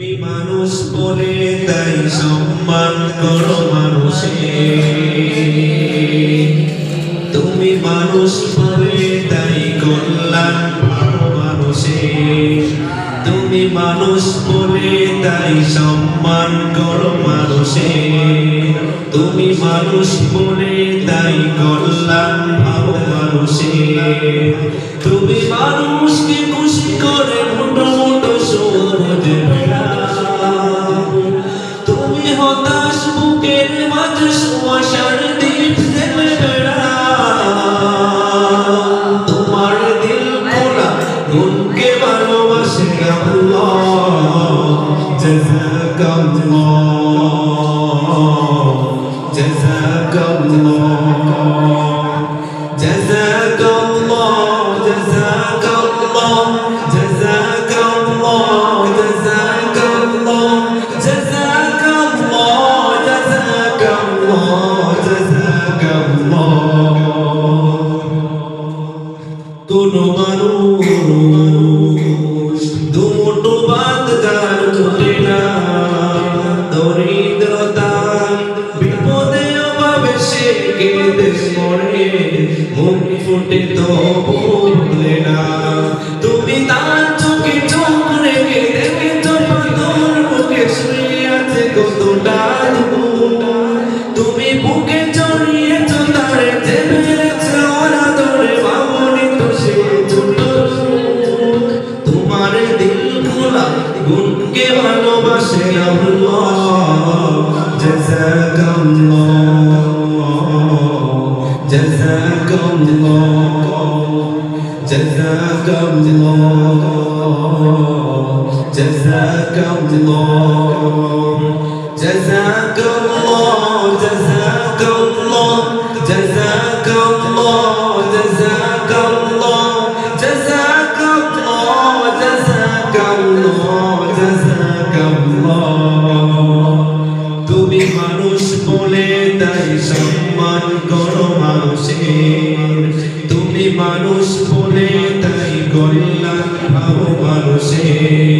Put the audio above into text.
তুমি মানুষ বলে, তাই সম্মান করো তুমি মানুষ বলে, তাই কল্যাণ তুমি মানুষ বলে, তাই সম্মান করো মানুষে। তুমি মানুষ বলে তাই করলাম পাও মানুষে। তুমি মানুষকে খুশি করে মোটো মোটো বেড়াও তুমি হতাশ বুকের মাঝে সুয়াশার কোন মানুষ দুটো বাদ যার জোটে না দরিদ্রতা বিপদে অভাবে সে কেঁদে মরে মুখ ফুটে তো না গুণকে ভালোবাসে আল্লাহ জাযাকাল্লাহ জাযাকাল্লাহ জাযাকাল্লাহ জাযাকাল্লাহ জাযাকাল্লাহ তুমি মানুষ বলে তাই সম্মান করো মানুষের। তুমি মানুষ বলে তাই কল্যাণ ভাবো মানুষের।